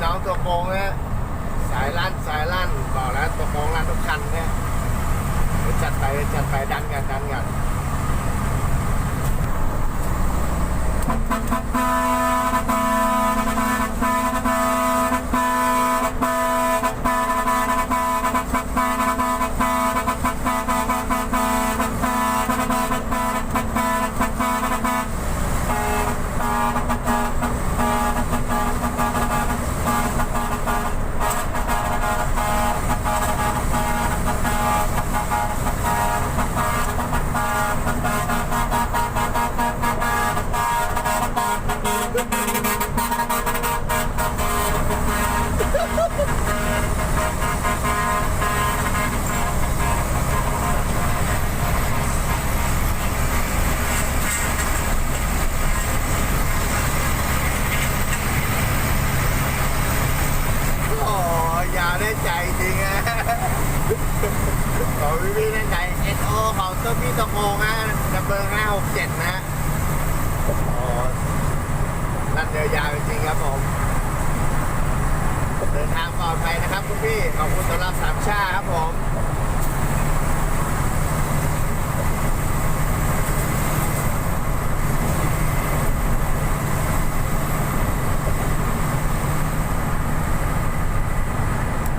ี่น้องตัวโกงนะสายลั่นสายลั่นบอกแล้วตัวโกงลั่นทุกคันเนี่ยจัดไปจัดไปดันกันดันกัน อ้ยาได้ใจจริงอะของพี่พี่ได้ใจ NO ของตัวพี่ตัวโกงฮะดับเบิลห้าหกเจ็ดนะฮะโอ้ลั่นเดียวยาวจริงๆ ครับผม เดินทางปลอดภัยนะครับคุณพี่ ขอบคุณสำหรับสา